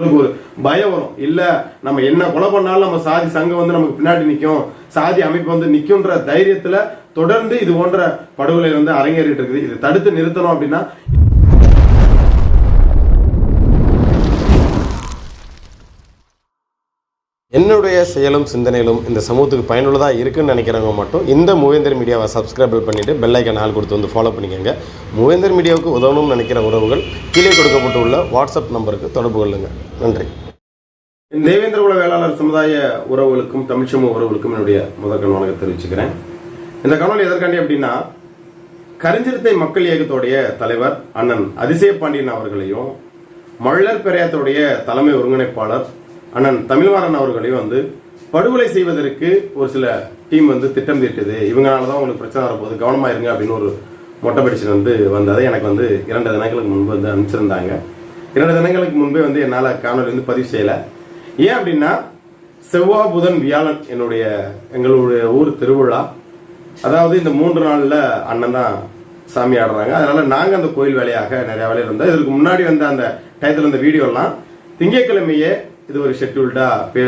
உங்களுக்கு ஒரு பயம் வரும். இல்ல நம்ம என்ன கொலை பண்ணாலும் நம்ம சாதி சங்கம் வந்து நமக்கு பின்னாடி நிற்கும் சாதி அமைப்பு வந்து நிற்கும்ன்ற தைரியத்துல தொடர்ந்து இது போன்ற படுகொலை வந்து அரங்கேறிட்டு இருக்குது. இது தடுத்து நிறுத்தணும் அப்படின்னா என்னுடைய செயலும் சிந்தனையிலும் இந்த சமூகத்துக்கு பயனுள்ளதாக இருக்குன்னு நினைக்கிறவங்க மட்டும் இந்த மூவேந்தர் மீடியாவை சப்ஸ்கிரைப் பண்ணிவிட்டு பெல் ஆள் கொடுத்து வந்து ஃபாலோ பண்ணிக்கோங்க. மூவேந்தர் மீடியாவுக்கு உதவணும்னு நினைக்கிற உறவுகள் கீழே கொடுக்கப்பட்டுள்ள வாட்ஸ்அப் நம்பருக்கு தொடர்பு கொள்ளுங்கள் நன்றி. தேவேந்திர குல வேளாளர் சமுதாய உறவுகளுக்கும் தமிழ் சமூக உறவுகளுக்கும் என்னுடைய முதற்கண் வணக்கம் தெரிவிச்சுக்கிறேன். இந்த காணொலி எதற்காண்டி அப்படின்னா கரிஞ்சிருத்தை மக்கள் இயக்கத்துடைய தலைவர் அண்ணன் அதிசய பாண்டியன் அவர்களையும் மள்ளர் பெரியாத்துடைய தலைமை ஒருங்கிணைப்பாளர் அண்ணன் தமிழ்வாரன் அவர்களையும் வந்து படுகொலை செய்வதற்கு ஒரு சில டீம் வந்து திட்டம் தீட்டுது. இவங்களால தான் உங்களுக்கு பிரச்சனை வரப்போகுது. கவனமாக இருங்க அப்படின்னு ஒரு மொட்டை பெடிஷன் வந்து வந்ததை எனக்கு வந்து இரண்டு தினங்களுக்கு முன்பு வந்து அனுப்பிச்சிருந்தாங்க. இரண்டு தினங்களுக்கு முன்பே வந்து என்னால் காணொலி வந்து பதிவு செய்யலை. ஏன் அப்படின்னா செவ்வாய் புதன் வியாழன் என்னுடைய எங்களுடைய ஊர் திருவிழா. அதாவது இந்த மூன்று நாளில் அண்ணன் தான் சாமி ஆடுறாங்க. அதனால் நாங்கள் அந்த கோயில் வேலையாக நிறையா வேலையில் இருந்தோம். இதற்கு முன்னாடி வந்த அந்த டயத்தில் இந்த வீடியோலாம் திங்கட்கிழமையே இது ஒரு ஷெட்யூல்டா பே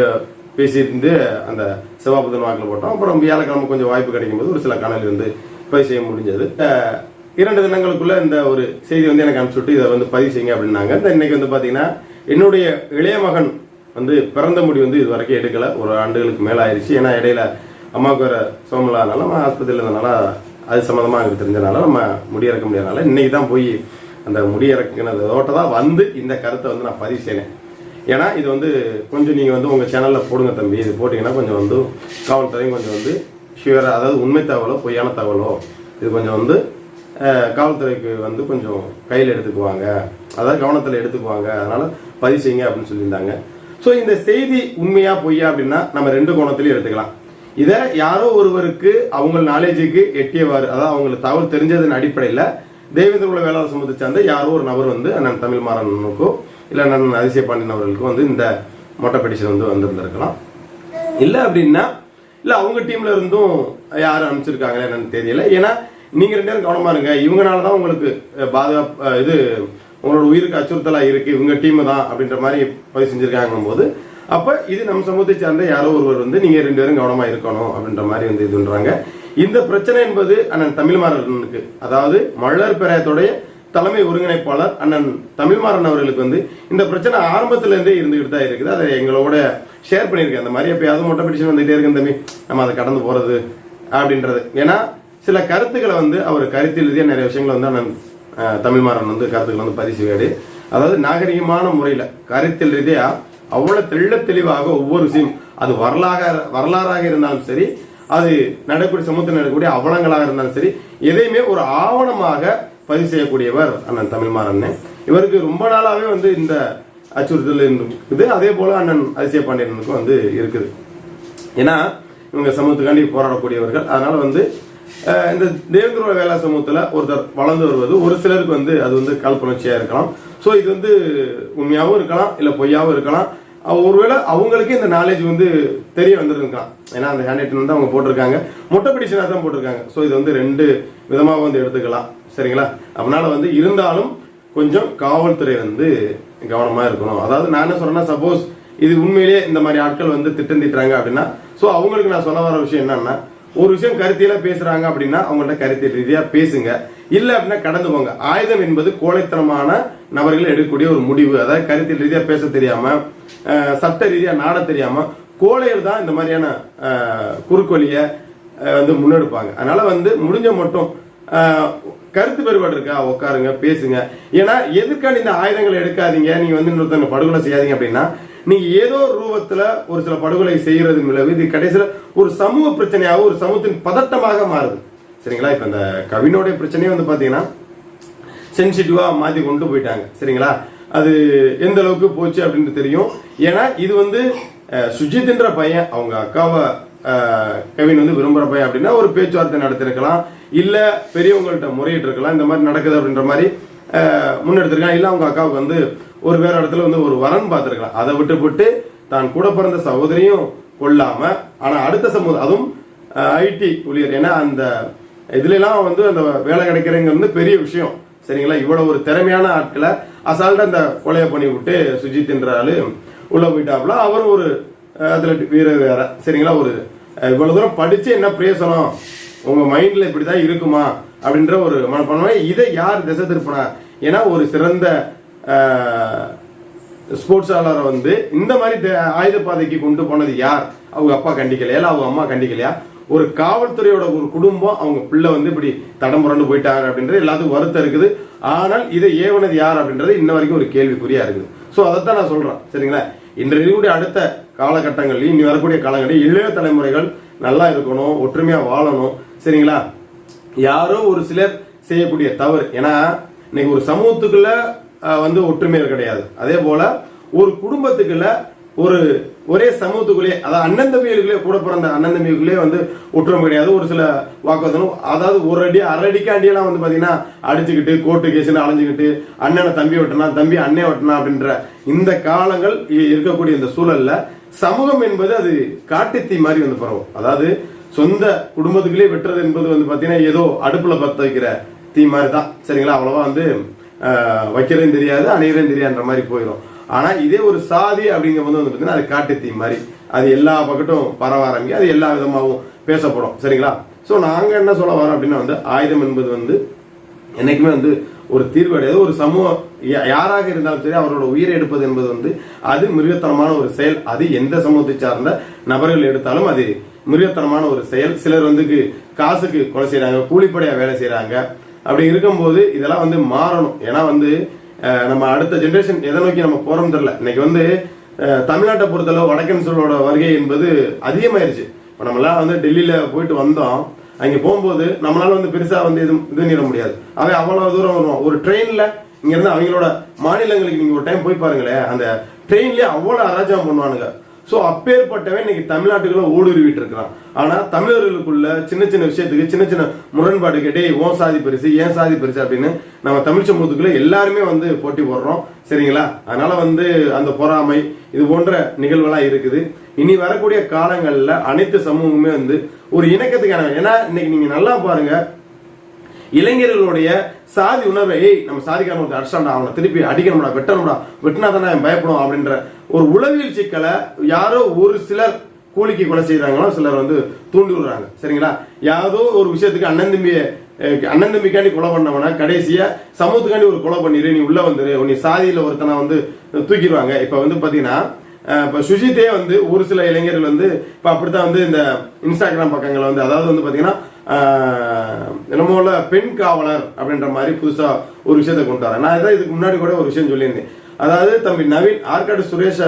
பேசியிருந்து அந்த செவ்வாய் புதன் வாக்கில் போட்டோம். அப்புறம் வியாழக்கிழமை கொஞ்சம் வாய்ப்பு கிடைக்கும் போது ஒரு சில கணல் வந்து பதிவு செய்ய முடிஞ்சது. இரண்டு தினங்களுக்குள்ள இந்த ஒரு செய்தி வந்து எனக்கு அனுப்பிச்சுட்டு இதை வந்து பதிவு செய்யுங்க அப்படின்னாங்க. இந்த இன்னைக்கு வந்து பாத்தீங்கன்னா என்னுடைய இளைய மகன் வந்து பிறந்த முடி வந்து இது வரைக்கும் எடுக்கல. ஒரு ஆண்டுகளுக்கு மேல ஆயிடுச்சு ஏன்னா இடையில அம்மாவுக்கு வர சோமலானால நம்ம ஆஸ்பத்திரியில் இருந்தனால அது சம்மந்தமாக எனக்கு தெரிஞ்சனால நம்ம முடி இறக்க முடியாதனால இன்னைக்கு தான் போய் அந்த முடியறக்குனதோட்ட தான் வந்து இந்த கருத்தை வந்து நான் பதிவு செய்யறேன். ஏன்னா இது வந்து கொஞ்சம் நீங்கள் வந்து உங்கள் சேனலில் போடுங்க தம்பி. இது போட்டிங்கன்னா கொஞ்சம் வந்து காவல்துறையும் கொஞ்சம் வந்து ஷியூரா அதாவது உண்மை தகவலோ பொய்யான தகவலோ இது கொஞ்சம் வந்து காவல்துறைக்கு வந்து கொஞ்சம் கையில் எடுத்துக்குவாங்க. அதாவது கவனத்தில் எடுத்துக்குவாங்க. அதனால் பதிவு செய்யுங்க அப்படின்னு சொல்லியிருந்தாங்க. ஸோ இந்த செய்தி உண்மையா பொய்யா அப்படின்னா நம்ம ரெண்டு கோணத்திலையும் எடுத்துக்கலாம். இதை யாரோ ஒருவருக்கு அவங்க நாலேஜுக்கு எட்டியவாறு அதாவது அவங்களுக்கு தகவல் தெரிஞ்சதன் அடிப்படையில் தேவேந்திர குல வேளாண் சமூகத்தை சார்ந்த யாரோ ஒரு நபர் வந்து அண்ணன் தமிழ் மாறனுக்கோ இல்லை நான் அதிசய பாண்டியன் அவர்களுக்கு வந்து இந்த மொட்டை பெடிஷன் வந்து வந்திருந்திருக்கலாம். இல்லை அப்படின்னா இல்லை அவங்க டீம்ல இருந்தும் யாரும் அனுப்பிச்சிருக்காங்களே என்னன்னு தெரியல. ஏன்னா நீங்கள் ரெண்டு பேரும் கவனமாக இருங்க. இவங்கனால தான் உங்களுக்கு பாதுகாப்பு இது உங்களோட உயிருக்கு அச்சுறுத்தலாக இருக்குது இவங்க டீம் தான் அப்படின்ற மாதிரி பதிவு செஞ்சுருக்காங்கும் போது அப்போ இது நம்ம சமூகத்தை சார்ந்த யாரோ ஒருவர் வந்து நீங்கள் ரெண்டு பேரும் கவனமாக இருக்கணும் அப்படின்ற மாதிரி வந்து இதுன்றாங்க இந்த பிரச்சனை என்பது அண்ணன் தமிழ்மாறனுக்கு அதாவது மலர் பெராயத்துடைய தலைமை ஒருங்கிணைப்பாளர் அண்ணன் தமிழ்மாறன் அவர்களுக்கு வந்து இந்த பிரச்சனை ஆரம்பத்துல இருந்தே இருந்துகிட்டு தான் இருக்குது. அதை எங்களோட ஷேர் பண்ணியிருக்கேன். அந்த மாதிரி எப்பயாவது மொட்டை பிடிச்சு வந்துட்டே இருக்கு தம்பி. நம்ம அதை கடந்து போகிறது அப்படின்றது. ஏன்னா சில கருத்துக்களை வந்து அவர் கருத்தில் ரீதியா நிறைய விஷயங்களை வந்து அண்ணன் தமிழ்மாறன் வந்து கருத்துக்களை வந்து பதிவு செய்வாரு. அதாவது நாகரிகமான முறையில் கருத்தில் ரீதியா அவ்வளோ தெள்ள தெளிவாக ஒவ்வொரு விஷயம் அது வரலாக வரலாறாக இருந்தாலும் சரி அது நடக்கூடிய சமூகத்தில் நடக்கக்கூடிய அவலங்களாக இருந்தாலும் சரி எதையுமே ஒரு ஆவணமாக பதிவு செய்யக்கூடியவர் அண்ணன் தமிழ்மாறன். இவருக்கு ரொம்ப நாளாகவே வந்து இந்த அச்சுறுத்தல் இருக்குது. அதே போல அண்ணன் அதிசய பாண்டியனுக்கும் வந்து இருக்குது. ஏன்னா இவங்க சமூகத்துக்காண்டி போராடக்கூடியவர்கள். அதனால வந்து இந்த தேவேந்திரோட வேளா சமூகத்தில் ஒருத்தர் வளர்ந்து வருவது ஒரு சிலருக்கு வந்து அது வந்து காழ்ப்புணர்ச்சியா இருக்கலாம். ஸோ இது வந்து உண்மையாகவும் இருக்கலாம் இல்லை பொய்யாகவும் இருக்கலாம். ஒருவேளை அவங்களுக்கே இந்த நாலேஜ் வந்து தெரிய வந்திருக்கலாம் ஏன்னா அந்த ஹேண்ட் வந்து அவங்க போட்டிருக்காங்க. மொட்டை பிடிச்சனா தான் போட்டிருக்காங்க. ஸோ இது வந்து ரெண்டு விதமாக வந்து எடுத்துக்கலாம். சரிங்களா? அதனால வந்து இருந்தாலும் கொஞ்சம் காவல்துறை வந்து கவனமாக இருக்கணும். அதாவது நான் என்ன சொல்கிறேன்னா சப்போஸ் இது உண்மையிலேயே இந்த மாதிரி ஆட்கள் வந்து திட்டம் திட்டுறாங்க அப்படின்னா ஸோ அவங்களுக்கு நான் சொல்ல வர விஷயம் என்னன்னா ஒரு விஷயம் கருத்தியெல்லாம் பேசுறாங்க அப்படின்னா அவங்கள்ட்ட கருத்தியல் ரீதியா பேசுங்க. இல்ல அப்படின்னா கடந்து போங்க. ஆயுதம் என்பது கோழைத்தனமான நபர்கள் எடுக்கக்கூடிய ஒரு முடிவு. அதாவது கருத்தியல் ரீதியா பேச தெரியாம அஹ், சட்ட ரீதியா நாட தெரியாம கோழைகள் தான் இந்த மாதிரியான அஹ், குறுக்கோலிய வந்து முன்னெடுப்பாங்க. அதனால வந்து முடிஞ்ச மட்டும் கருத்து வேறுபாடு இருக்கா? உட்காருங்க பேசுங்க. ஏன்னா எதுக்காண்டி இந்த ஆயுதங்களை எடுக்காதீங்க? நீங்க வந்து இன்னொருத்தங்க படுகொலை செய்யாதீங்க அப்படின்னா நீங்க ஏதோ ஒரு ரூபத்துல ஒரு சில படுகொலை செய்யறது விளைவு. இது கடைசியில ஒரு சமூக பிரச்சனையாக ஒரு சமூகத்தின் பதட்டமாக மாறுது. சரிங்களா? இப்ப இந்த கவினோடைய பிரச்சனையே வந்து பாத்தீங்கன்னா சென்சிட்டிவா மாத்தி கொண்டு போயிட்டாங்க. சரிங்களா? அது எந்த அளவுக்கு போச்சு அப்படின்னு தெரியும். ஏன்னா இது வந்து சுஜித் சுஜித்ன்ற பையன் அவங்க அக்காவை கவின் வந்து விரும்புற பையன் அப்படின்னா ஒரு பேச்சுவார்த்தை நடத்திருக்கலாம். இல்ல பெரியவங்கள்ட்ட முறையிட்டு இருக்கலாம் இந்த மாதிரி நடக்குது அப்படின்ற மாதிரி முன்னெடுத்திருக்கலாம். இல்ல அவங்க அக்காவுக்கு வந்து ஒரு வேற இடத்துல வந்து ஒரு வரன் பார்த்திருக்கலாம். அதை விட்டுவிட்டு தான் கூட பிறந்த சகோதரியும் கொள்ளாம ஆனா அடுத்த சமூகம் அதுவும் ஐடி ஊழியர். ஏன்னா அந்த இதுல எல்லாம் வந்து அந்த வேலை கிடைக்கிறவங்க வந்து பெரிய விஷயம். சரிங்களா? இவ்வளவு ஒரு திறமையான ஆட்களை அசால்ட்டு அந்த கொலையை பண்ணி விட்டு சுஜித்ன்ற ஆளு உள்ள போயிட்டாப்புல அவர் ஒரு அத்லெட் வீரர் வேற. சரிங்களா? ஒரு இவ்வளவு தூரம் படிச்சு என்ன பிரயோசனம்? உங்க மைண்ட்ல இப்படிதான் இருக்குமா? அப்படின்ற ஒரு மனப்பான்மை. இதை யார் திசை திருப்பினா? ஏன்னா ஒரு சிறந்த ஸ்போர்ட்ஸாளரை வந்து இந்த மாதிரி தே- ஆயுத பாதைக்கு கொண்டு போனது யார்? அவங்க அப்பா கண்டிக்கலையா அவங்க அம்மா கண்டிக்கலையா? ஒரு காவல்துறையோட ஒரு குடும்பம் அவங்க பிள்ளை வந்து இப்படி தடம் புரண்டு போயிட்டாங்க அப்படின்றது எல்லாத்துக்கும் வருத்தம் இருக்குது. ஆனால் இதை ஏவனது யார் அப்படின்றது இன்ன வரைக்கும் ஒரு கேள்விக்குறியா இருக்குது. ஸோ அதைத்தான் நான் சொல்றேன். சரிங்களா? இன்றைய அடுத்த காலகட்டங்களில் இனி வரக்கூடிய காலங்களில் இளைய தலைமுறைகள் நல்லா இருக்கணும் ஒற்றுமையா வாழணும். சரிங்களா? யாரோ ஒரு சிலர் செய்யக்கூடிய தவறு. ஏன்னா இன்னைக்கு ஒரு சமூகத்துக்குள்ள வந்து ஒற்றுமையர் கிடையாது. அதே போல ஒரு குடும்பத்துக்குள்ள ஒரு ஒரே சமூகத்துக்குள்ளே அதாவது அண்ணன் தம்பிகளுக்குள்ளே கூட பிறந்த அண்ணன் தம்பிகளுக்குள்ளே வந்து ஒற்றுமை கிடையாது. ஒரு சில வாக்குவாதம் அதாவது ஒரு அடி அரை அடிக்காண்டியெல்லாம் வந்து பார்த்தீங்கன்னா அடிச்சுக்கிட்டு கோர்ட்டு கேஸ்னு அலைஞ்சிக்கிட்டு அண்ணனை தம்பி ஒட்டினா தம்பி அண்ணே ஒட்டினா அப்படின்ற இந்த காலங்கள் இ- இருக்கக்கூடிய இந்த சூழல்ல சமூகம் என்பது அது காட்டுத்தீ மாதிரி வந்து பரவும். அதாவது சொந்த குடும்பத்துக்குள்ளே வெட்டுறது என்பது வந்து பார்த்தீங்கன்னா ஏதோ அடுப்பில் பற்ற வைக்கிற தீ மாதிரி தான். சரிங்களா? அவ்வளோவா வந்து வைக்கிறதும் தெரியாது அணையிறதும் தெரியாதுன்ற மாதிரி போயிடும் ஆனால் இதே ஒரு சாதி அப்படிங்கும் போது வந்து பார்த்தீங்கன்னா அது காட்டு தீ மாதிரி. அது எல்லா பக்கட்டும் பரவ ஆரம்பிக்கும். அது எல்லா விதமாகவும் பேசப்படும். சரிங்களா? ஸோ நாங்கள் என்ன சொல்ல வரோம் அப்படின்னா வந்து ஆயுதம் என்பது வந்து என்றைக்குமே வந்து ஒரு தீர்வு அடையாது ஒரு சமூகம் யாராக இருந்தாலும் சரி அவரோட உயிரை எடுப்பது என்பது வந்து அது மிருகத்தனமான ஒரு செயல். அது எந்த சமூகத்தை சார்ந்த நபர்கள் எடுத்தாலும் அது மிருகத்தனமான ஒரு செயல். சிலர் வந்து காசுக்கு கொலை செய்கிறாங்க கூலிப்படையாக வேலை செய்கிறாங்க அப்படி இருக்கும்போது இதெல்லாம் வந்து மாறணும். ஏன்னா வந்து நம்ம அடுத்த ஜென்ரேஷன் எதை நோக்கி நம்ம போறோம் தெரியல. இன்னைக்கு வந்து தமிழ்நாட்டை பொறுத்தளவு வடக்கன் சொல்லோட வருகை என்பது அதிகமாயிருச்சு. இப்போ நம்மளாம் வந்து டெல்லியில போயிட்டு வந்தோம். அங்கே போகும்போது நம்மளால வந்து பெருசாக வந்து எதுவும் இது பண்ணிட முடியாது. அவன் அவ்வளோ தூரம் வருவான் ஒரு ட்ரெயினில் இங்கேருந்து அவங்களோட மாநிலங்களுக்கு நீங்கள் ஒரு டைம் போய் பாருங்களேன். அந்த ட்ரெயின்லேயே அவ்வளோ அராஜகம் பண்ணுவானுங்க. ஸோ அப்பேற்பட்டவன் இன்னைக்கு தமிழ்நாட்டுக்குள்ள ஊடுருவிட்டு இருக்கிறான் ஆனால் தமிழர்களுக்குள்ள சின்ன சின்ன விஷயத்துக்கு சின்ன சின்ன முரண்பாடு கேட்டே ஓன் சாதி பெருசு ஏன் சாதி பெருசு? அப்படின்னு நம்ம தமிழ் சமூகத்துக்குள்ள எல்லாருமே வந்து போட்டி போடுறோம். சரிங்களா? அதனால வந்து அந்த பொறாமை இது போன்ற நிகழ்வெல்லாம் இருக்குது. இனி வரக்கூடிய காலங்களில் அனைத்து சமூகமுமே வந்து ஒரு இணக்கத்துக்கான ஏன்னா இன்னைக்கு நீங்க நல்லா பாருங்க இளைஞர்களுடைய சாதி உணர்வை நம்ம சாதிக்காரன் ஒருத்தர் அடிச்சாண்டா அவனை திருப்பி அடிக்கணும்டா வெட்டணும்டா வெட்டினா தானே பயப்படும் அப்படின்ற ஒரு உளவியல் சிக்கலை யாரோ ஒரு சிலர் கூலிக்கு கொலை செய்யறாங்களோ சிலர் வந்து தூண்டி விடுறாங்க. சரிங்களா? யாரோ ஒரு விஷயத்துக்கு அண்ணன் தம்பிய அண்ணன் தம்பிக்காண்டி கொலை பண்ணவனா கடைசியா சமூகத்துக்காண்டி ஒரு கொலை பண்ணிடு நீ உள்ள வந்துரு நீ சாதியில ஒருத்தனை வந்து தூக்கிடுவாங்க. இப்ப வந்து பாத்தீங்கன்னா இப்போ சுஜித்தே வந்து ஒரு சில இளைஞர்கள் வந்து இப்போ அப்படித்தான் வந்து இந்த இன்ஸ்டாகிராம் பக்கங்களை வந்து அதாவது வந்து பார்த்தீங்கன்னா ஆஹ் உள்ள பெண் காவலர் அப்படின்ற மாதிரி புதுசா ஒரு விஷயத்தை கொண்டு வரேன் நான் இதான் இதுக்கு முன்னாடி கூட ஒரு விஷயம் சொல்லியிருந்தேன். அதாவது தம்பி நவீன் ஆற்காடு சுரேஷ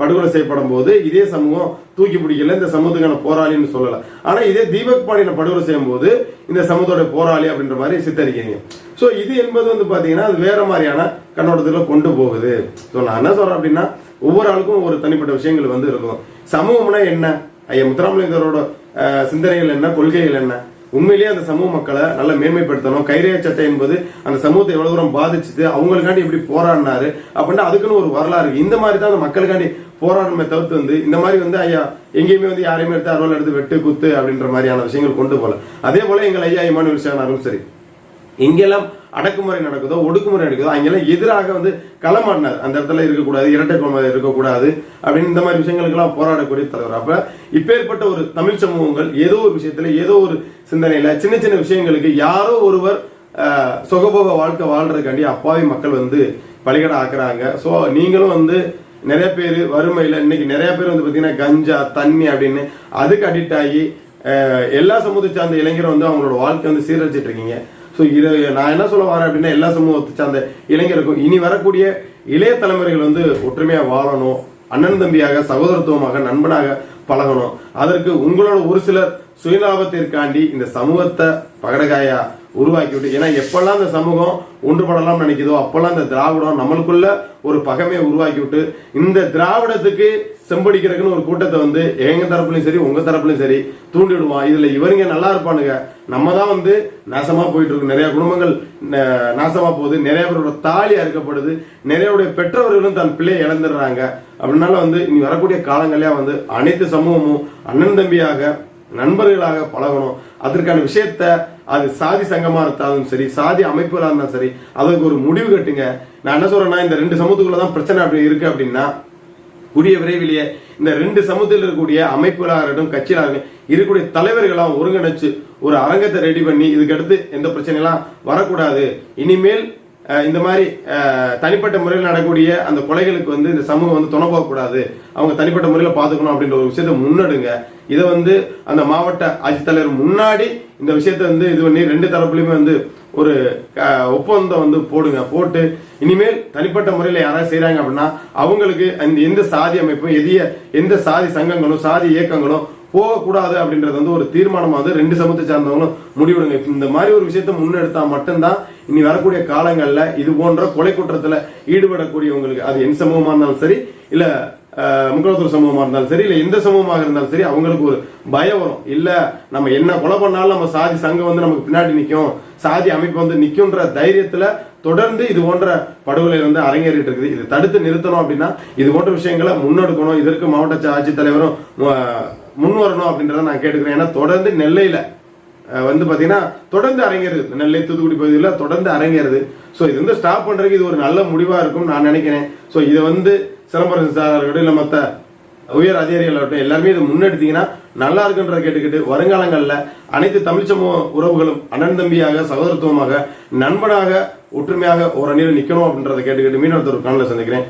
படுகொலை செய்யப்படும் போது இதே சமூகம் தூக்கி பிடிக்கல இந்த சமூகத்துக்கான போராளின்னு சொல்லல. ஆனா இதே தீபக் பாண்டியனை படுகொலை செய்யும் போது இந்த சமூகத்தோட போராளி அப்படின்ற மாதிரி சித்தரிக்கிறீங்க. சோ இது என்பது வந்து பாத்தீங்கன்னா அது வேற மாதிரியான கண்ணோட்டத்துல கொண்டு போகுது. ஸோ நான் என்ன சொல்றேன் அப்படின்னா ஒவ்வொரு ஆளுக்கும் ஒரு தனிப்பட்ட விஷயங்கள் வந்து இருக்கும். சமூகம்னா என்ன? ஐயா முத்துராமலிங்கரோட சிந்தனைகள் என்ன? கொள்கைகள் என்ன? உண்மையிலேயே அந்த சமூக மக்களை நல்லா மேன்மைப்படுத்தணும். கைரேக சட்டை என்பது அந்த சமூகத்தை எவ்வளவு தூரம் பாதிச்சுது அவங்களுக்காண்டி எப்படி போராடினாரு அப்படின்னா அதுக்குன்னு ஒரு வரலாறு இந்த மாதிரி தான் அந்த மக்களுக்காண்டி போராடணுமே தவிர்த்து வந்து இந்த மாதிரி வந்து ஐயா எங்கேயுமே வந்து யாரையுமே எடுத்து அறுவல் எடுத்து வெட்டு குத்து அப்படின்ற மாதிரியான விஷயங்கள் கொண்டு போகல. அதே போல எங்கள் ஐயா இமானுவல் சேனாரும் சரி. எங்கெல்லாம் அடக்குமுறை நடக்குதோ ஒடுக்குமுறை நடக்குதோ அங்கெல்லாம் எதிராக வந்து களமாடினார். அந்த இடத்துல இருக்கக்கூடாது இரட்டை குழந்தை இருக்கக்கூடாது அப்படின்னு இந்த மாதிரி விஷயங்களுக்கெல்லாம் போராடக்கூடிய தலைவர். அப்ப இப்பேற்பட்ட ஒரு தமிழ் சமூகங்கள் ஏதோ ஒரு விஷயத்துல ஏதோ ஒரு சிந்தனையில சின்ன சின்ன விஷயங்களுக்கு யாரோ ஒருவர் சுகபோக வாழ்க்கை வாழ்றதுக்காண்டி அப்பாவி மக்கள் வந்து பலிகடை ஆக்குறாங்க. ஸோ நீங்களும் வந்து நிறைய பேர் வறுமையில் இன்னைக்கு நிறைய பேர் வந்து பார்த்தீங்கன்னா கஞ்சா தண்ணி அப்படின்னு அதுக்கு அடிக்ட் ஆகி எல்லா சமூகத்தை சார்ந்த இளைஞரும் வந்து அவங்களோட வாழ்க்கை வந்து சீரழிச்சிட்டு இருக்கீங்க. ஸோ இது நான் என்ன சொல்ல வரேன் அப்படின்னா எல்லா சமூகத்தை சார்ந்த இளைஞருக்கும் இனி வரக்கூடிய இளைய தலைமுறைகள் வந்து ஒற்றுமையாக வாழணும் அண்ணன் தம்பியாக சகோதரத்துவமாக நண்பனாக பழகணும். அதற்கு உங்களோட ஒரு சிலர் சுயலாபத்திற்காண்டி இந்த சமூகத்தை பகடகாயா உருவாக்கி விட்டு ஏன்னா எப்பெல்லாம் இந்த சமூகம் ஒன்றுபடலாம் நினைக்குதோ அப்பெல்லாம் இந்த திராவிடம் நம்மளுக்குள்ள ஒரு பகமையை உருவாக்கி விட்டு இந்த திராவிடத்துக்கு செம்படிக்கிறதுக்குன்னு ஒரு கூட்டத்தை வந்து எங்க தரப்புலையும் சரி உங்க தரப்புலையும் சரி தூண்டி விடுவான் இதுல இவருங்க நல்லா இருப்பானுங்க. நம்ம தான் வந்து நாசமா போயிட்டு இருக்கு. நிறைய குடும்பங்கள் ந- நாசமா போகுது. நிறைய பேரோட தாலி அறுக்கப்படுது. நிறையவுடைய பெற்றவர்களும் தன் பிள்ளையை இழந்துடுறாங்க. அப்படின்னால வந்து இனி வரக்கூடிய காலங்களே வந்து அனைத்து சமூகமும் அண்ணன் தம்பியாக நண்பர்களாக பழகணும். அதற்கான விஷயத்த அது சாதி சங்கமாக இருந்தாலும் சரி சாதி அமைப்புகளாக இருந்தாலும் சரி அதற்கு ஒரு முடிவு கட்டுங்க. நான் என்ன சொல்கிறேன்னா இந்த ரெண்டு சமூகத்துக்குள்ள தான் பிரச்சனை அப்படி இருக்கு அப்படின்னா கூடிய விரைவிலேயே இந்த ரெண்டு சமூகத்தில் இருக்கக்கூடிய அமைப்புகளாக இருக்கட்டும் கட்சிகளாக இருக்கட்டும் இருக்கக்கூடிய தலைவர்களாக ஒருங்கிணைச்சு ஒரு அரங்கத்தை ரெடி பண்ணி இதுக்கடுத்து எந்த பிரச்சனைலாம் வரக்கூடாது. இனிமேல் இந்த மாதிரி தனிப்பட்ட முறையில் நடக்கக்கூடிய அந்த கொலைகளுக்கு வந்து இந்த சமூகம் வந்து துணை போகக்கூடாது. அவங்க தனிப்பட்ட முறையில் பார்த்துக்கணும் அப்படின்ற ஒரு விஷயத்தை முன்னெடுங்க. இதை வந்து அந்த மாவட்ட ஆட்சித்தலைவர் முன்னாடி இந்த விஷயத்த வந்து இது பண்ணி ரெண்டு தரப்புலையுமே வந்து ஒரு ஒப்பந்தம் வந்து போடுங்க. போட்டு இனிமேல் தனிப்பட்ட முறையில் யாராவது செய்கிறாங்க அப்படின்னா அவங்களுக்கு அந்த எந்த சாதி அமைப்பும் எதிய எந்த சாதி சங்கங்களும் சாதி இயக்கங்களும் போகக்கூடாது அப்படின்றது வந்து ஒரு தீர்மானம் வந்து ரெண்டு சமூகத்தை சார்ந்தவங்களும் முடிவெடுங்க. இந்த மாதிரி ஒரு விஷயத்த முன்னெடுத்தா மட்டும்தான் இனி வரக்கூடிய காலங்களில் இது போன்ற கொலை குற்றத்தில் ஈடுபடக்கூடியவங்களுக்கு அது என் சமூகமாக இருந்தாலும் சரி இல்லை முக்கியத்துவ சமூகமாக இருந்தாலும் சரி இல்லை எந்த சமூகமாக இருந்தாலும் சரி அவங்களுக்கு ஒரு பயம் வரும். இல்லை நம்ம என்ன கொலை பண்ணாலும் நம்ம சாதி சங்கம் வந்து நமக்கு பின்னாடி நிற்கும் சாதி அமைப்பு வந்து நிற்கும்ன்ற தைரியத்தில் தொடர்ந்து இது போன்ற படுகொலை வந்து அரங்கேறிட்டு இருக்குது. இது தடுத்து நிறுத்தணும் அப்படின்னா இது போன்ற விஷயங்களை முன்னெடுக்கணும். இதற்கு மாவட்ட ஆட்சித்தலைவரும் முன் வரணும் அப்படின்றத நான் கேட்டுக்கிறேன். ஏன்னா தொடர்ந்து நெல்லையில வந்து பார்த்தீங்கன்னா தொடர்ந்து அரங்கேறுது. நெல்லை தூத்துக்குடி பகுதியில் தொடர்ந்து அரங்கேறுது. ஸோ இது வந்து ஸ்டாப் பண்ணுறதுக்கு இது ஒரு நல்ல முடிவாக இருக்கும் நான் நினைக்கிறேன். ஸோ இதை வந்து சிலம்பரசன் சார் இருக்கட்டும் இல்லை மற்ற உயர் அதிகாரிகள் ஆகட்டும் எல்லாருமே இதை முன்னெடுத்தீங்கன்னா நல்லா இருக்குன்றதை கேட்டுக்கிட்டு வருங்காலங்களில் அனைத்து தமிழ் சமூக உறவுகளும் அண்ணன் தம்பியாக சகோதரத்துவமாக நண்பனாக ஒற்றுமையாக ஒரு அணியில் நிற்கணும் அப்படின்றத கேட்டுக்கிட்டு மீனவத்தூர் காணல சந்திக்கிறேன்.